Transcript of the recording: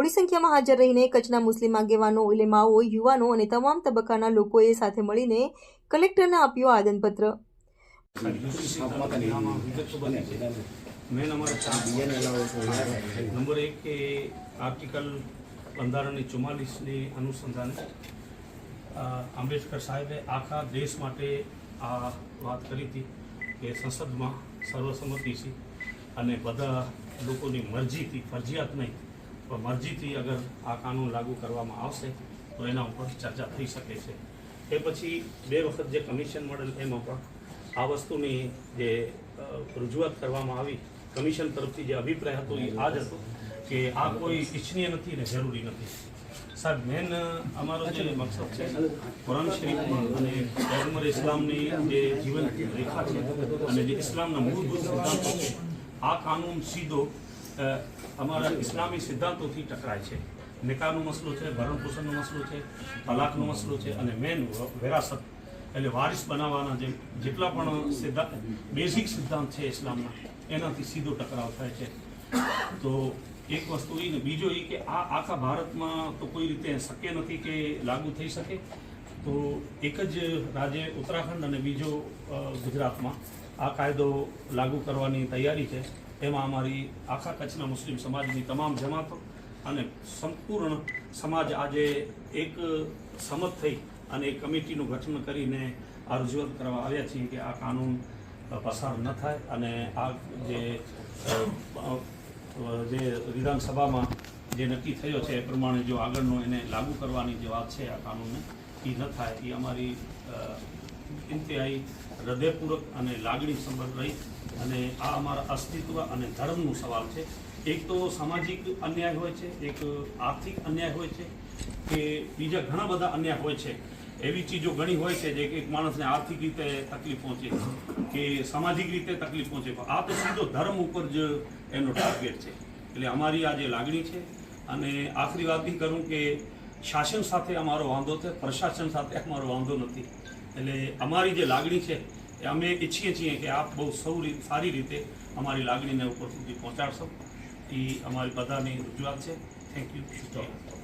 થોડી સંખ્યામાં હાજર રહીને કચ્છના મુસ્લિમ આગેવાનો ઉલેમાઓ યુવાનો અને તમામ તબક્કાના લોકોએ સાથે મળીને કલેક્ટરને આપ્યો આદનપત્ર. મેન નંબર એક કે આર્ટિકલ બંધારણની ચુમ્માલીસની અનુસંધાને આંબેડકર સાહેબે આખા દેશ માટે આ વાત કરી હતી કે સંસદમાં સર્વસંમતિથી અને બધા લોકોની મરજીથી ફરજિયાત નહીં. મરજીથી અગર આ કાનૂન લાગુ કરવામાં આવશે, તો એના ઉપર ચર્ચા થઈ શકે છે. એ પછી બે વખત જે કમિશન મળેલ, એમાં પણ આ વસ્તુની જે રજૂઆત કરવામાં આવી, કમિશન તરફથી જે અભિપ્રાય હતો, એ આ જ હતો કે આ કોઈ ઈચ્છનીય નથી ને જરૂરી નથી. સાહેબ, મેન અમારો જે મકસદ છે, કુરાન શરીફ અને પૈગંબર ઇસ્લામની જે જીવન રેખા છે અને જે ઇસ્લામના મૂળભૂત સિદ્ધાંતો છે, આ કાનૂન સીધો અમારા ઇસ્લામી સિદ્ધાંતોથી ટકરાય છે. નિકાહનો મસલો છે ભરણ પોષણનો મસલો છે, તલાકનો મસલો છે અને મેન વિરાસત એટલે વારિસ બનાવવાના જે, જેટલા પણ સિદ્ધાંત બેઝિક સિદ્ધાંત છે ઇસ્લામના, એનાથી સીધો ટકરાવ થાય છે. તો એક વસ્તુ એ ને, બીજો એ કે આ આખા ભારતમાં તો કોઈ રીતે શક્ય નથી કે લાગુ થઈ શકે. તો એક જ રાજ્ય ઉત્તરાખંડ અને બીજો ગુજરાતમાં. આ કાયદો લાગુ કરવાની તૈયારી છે. એમાં અમારી આખા કચ્છના મુસ્લિમ સમાજની તમામ જમાતો અને સંપૂર્ણ સમાજ આજે એક સમત થઈ અને એક કમિટીનું ગઠન કરીને આ રજૂઆત કરવા આવ્યા છીએ કે આ કાનૂન પસાર ન થાય અને આ જે જે વિધાનસભામાં જે નક્કી થયો છે એ પ્રમાણે જો આગળનો એને લાગુ કરવાની જે વાત છે આ કાનૂનને, એ ન થાય. એ અમારી ઇન્તહાઈ હૃદયપૂર્વક અને લાગણી સંબંધ રહી અને આ અમારા અસ્તિત્વ અને ધર્મનું સવાલ છે. એક તો સામાજિક અન્યાય હોય છે, એક આર્થિક અન્યાય હોય છે કે બીજા ઘણા બધા અન્યાય હોય છે. એવી ચીજો ઘણી હોય છે જે એક માણસને આર્થિક રીતે તકલીફ પહોંચે કે સામાજિક રીતે તકલીફ પહોંચે આ તો સીધો ધર્મ ઉપર જ એનો ટાર્ગેટ છે. એટલે અમારી આ જે લાગણી છે અને આખરી વાત એ કરું કે શાસન સાથે અમારો વાંધો છે, પ્રશાસન સાથે અમારો વાંધો નથી. એટલે અમારી જે લાગણી છે, એ અમે ઈચ્છીએ છીએ કે આપ બહુ સૌ સારી રીતે અમારી લાગણીને ઉપર સુધી પહોંચાડશો. એ અમારી બધાની રજૂઆત છે. Thank you